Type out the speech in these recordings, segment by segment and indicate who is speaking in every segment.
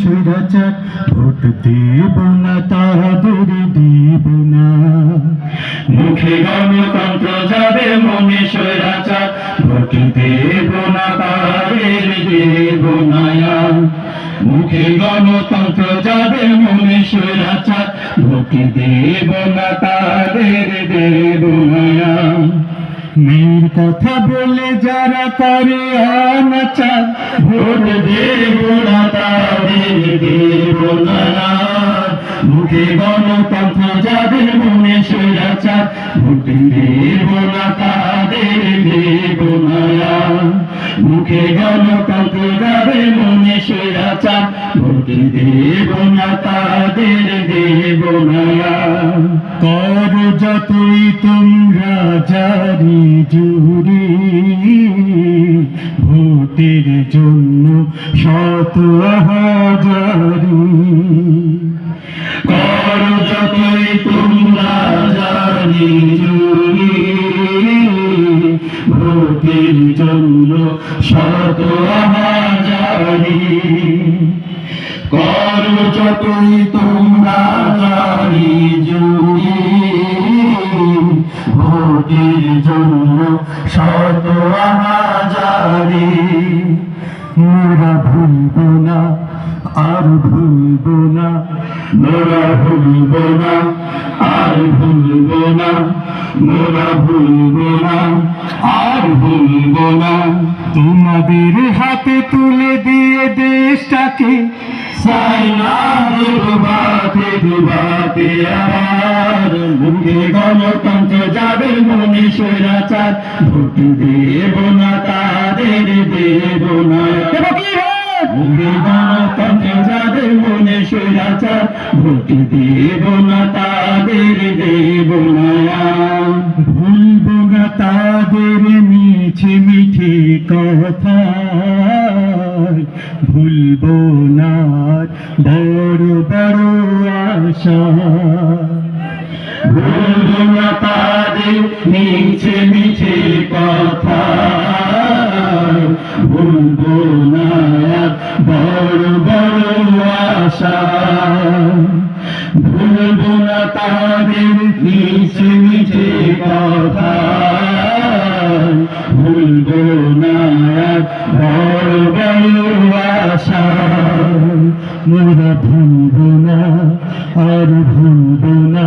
Speaker 1: স্বৈরাচার ভোট দেব না তাদের দেব না। মুখে গণতন্ত্র যাবে, মনে স্বৈরাচার, ভোট দেব না তাদের দেব না মুখে গণতন্ত্র যাবে, মনে স্বৈরাচার, ভোট দেব না তাদের দেব না মেয়ের কথা বলে যারা করে অনাচার, ভোট দেব না তাদের দেব না মুখে গণতন্ত্র যাদের মনে স্বৈরাচার ভোট দেব না তাদের দেব না মুখে গণতন্ত্র যাদের মনে স্বৈরাচার ভোট দেব না তাদের দেব না কর যতই তোমরা জারি জুড়ি ভোটের জন্য শত হাজারি। কর যতই তোমরা জারি জুড়ি ভোটের জন্য শত হাজারি। কর যতই তোমরা জন্য ভুলব না, আর ভুলব না, মোরা ভুলব না, আর ভুলব না। তোমাদের হাতে তুলে দিয়ে দেশটাকে সাইনা দুর্বাতে দুর্বাতে আবার। মুখে গণতন্ত্র যাবে মনে স্বৈরাচার, ভোট দেব না, তাদের দেব না। স্বৈরাচার দেব না তাদের দেব না ভুলব না তাদের মিছে মিঠে কথা। ভুলব না বড় বড় আশা। ভুলব না তাদের মিছে মিছে কথা। ভুলব না মিছে মিছে কথা ভুলব না বড় আশা মোরা ভুলব না, আর ভুলব না,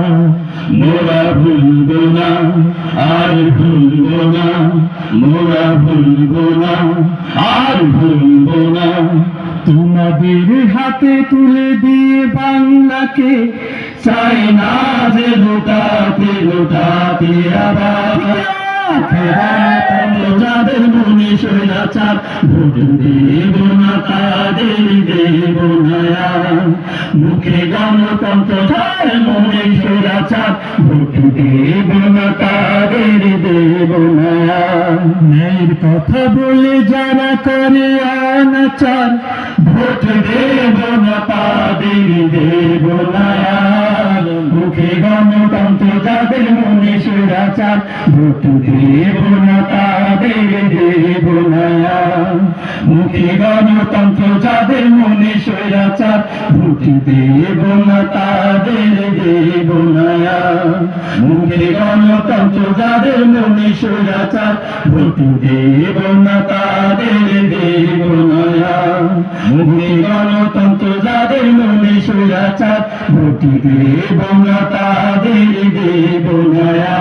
Speaker 1: মোরা ভুলব না। তোমাদের হাতে তুলে দিয়ে বাংলাকে চাই না যে লুটাতে লুটাতে আবার। যাদের মনে স্বৈরাচার, ভোট দেব না তাদের দেব না মুখে গণতন্ত্র মনে স্বৈরাচার, ভোট দেব না তাদের দেব না কথা বলে যারা করে অনাচার ভোট দেব না তাদের দেব না মুখে গণতন্ত্র যাদের মনে স্বৈরাচার ভোট দেব না তাদের দেব না মুখে গণতন্ত্র যাদের মনে স্বৈরাচার ভোট দেব না তাদের দেব না মুখে গণতন্ত্র যাদের মনে স্বৈরাচার ভোট দেব না তাদের দেব না মুখে গণতন্ত্র যাদের মনে সুরাচার ভোটি দেব না তাদের দেব না